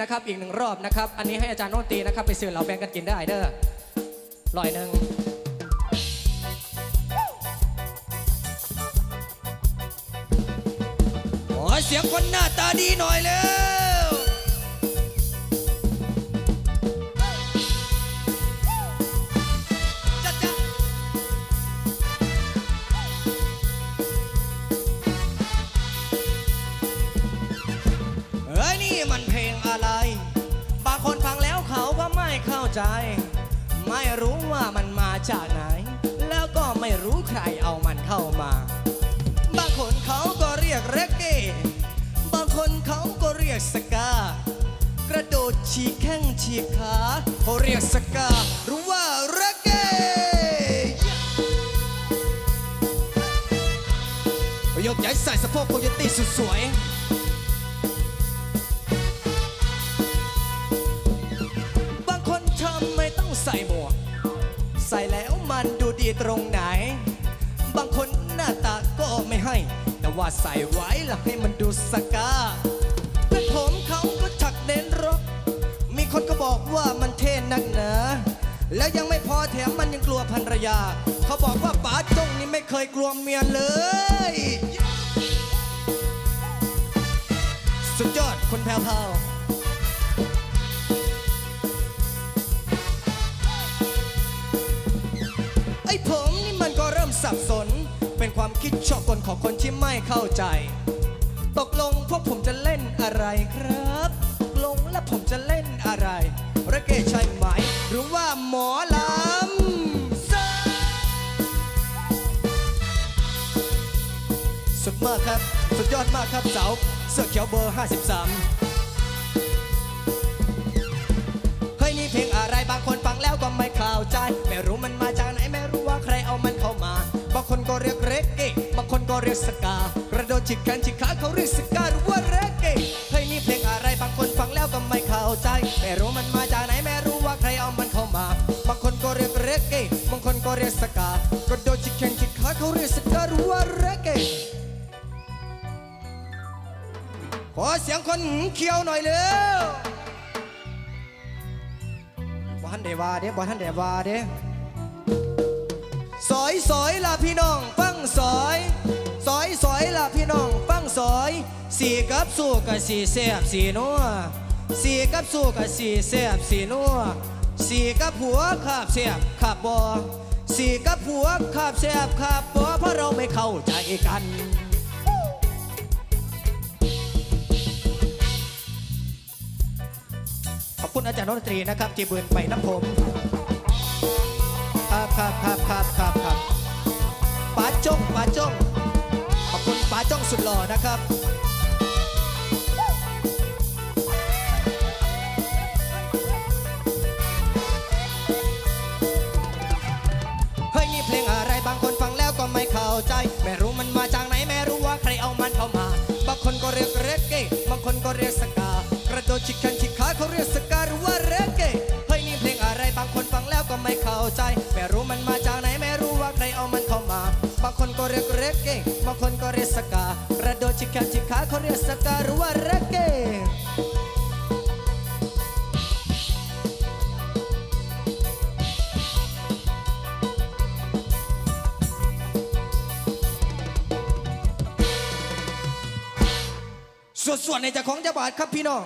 นะครับ อีกหนึ่งรอบนะครับ อันนี้ให้อาจารย์โนตีนะครับ ไปซื้อเหล่าแบงกันกินได้เด้อลอยหนึ่งขอเสียงคนหน้าตาดีหน่อยเลย อะไร บางคนฟังแล้วเขาก็ไม่เข้าใจ ไม่รู้ว่ามันมาจากไหน แล้วก็ไม่รู้ใครเอามันเข้ามา บางคนเขาก็เรียกเรกเก้บางคนเขาก็เรียกสกากระโดดฉีกแข้งฉีกขาเขาเรียกสกาหรือว่าเรกเก้ยกใหญ่ใส่สะโพกโคโยตี้สุดสวย ใส่หมวก ใส่แล้วมันดูดีตรงไหน บางคนหน้าตาก็ไม่ให้ แต่ว่าใส่ไว้ล้วให้มันดูสกาแต่ผมเขาก็ถักเน้นรก มีคนก็บอกว่ามันเท่นักหนาแล้วยังไม่พอแถมมันยังกลัวภรรยา เขาบอกว่าป๋าจงนี่ไม่เคยกลัวเมียเลย สุดยอดคนแผ่วๆไสับสน เป็นความคิดชอบกลของคนที่ไม่เข้าใจ ตกลงพวกผมจะเล่นอะไรครับ ตกลงแล้วผมจะเล่นอะไรระเกใช่ไหม หรือว่าหมอลำซสุดมากครับ สุดยอดมากครับสาวเสื้อเขียวเบอร์ 53เฮ้ยนี่เพลงอะไรบางคนฟังแล้วก็ไม่เข้าใจ ไม่รู้ ก็เรียกเรกเก้บางคนก็เรียกสกากระโดดจิกแขนจิกขาเขาเรียกสกาหรือว่าเรกเก้เฮ้ยนี่เพลงอะไรบางคนฟังแล้วก็ไม่เข้าใจไม่รู้มันมาจากไหนไม่รู้ว่าใครเอามันเข้ามา บางคนก็เรียกเรกเก้บางคนก็เรียกสกากระโดดจิกแขนจิกขาเขาเรียกสกาหรือว่าเรกเก้ขอเสียงคนเขียวหน่อยเร็วบ่ทันเดวาเด้บ่ทันเดวาเด้ อยสอยล่ะพี่น้องฟังสอยสอยสอยล่ะพี่น้องฟังสอยสี่กับสู้กับสี่แซบสี่นัวสี่กับสู้กับสี่แซบสี่นัวสี่กับผัวขาบแซบขาบบอสี่กับผัวขาบแซบขาบบอเพราะเราไม่เข้าใจกันขอบคุณอาจารย์ดนตรีนะครับที่เบือนไปน้ำผม ครับครับครับครับครับครับป๋าจ้องป๋าจ้องขอบคุณป๋าจ้องสุดหล่อนะครับเฮ้ยนี่เพลงอะไรบางคนฟังแล้วก็ไม่เข้าใจ ไม่รู้มันมาจากไหนไม่รู้ว่าใครเอามันเข้ามา บางคนก็เรียกเรกเก้บางคนก็เรียกสกากระโดดชิกแขนชิกขาเขาเรียกสกา ก็เรียกเรกเก้บางคนก็เรียกสกากระโดดชิกแขนชิกาเขาเรียกสกาหรือว่าเรเก้ส่วนๆในจากของเจ้าบาทครับพี่น้อง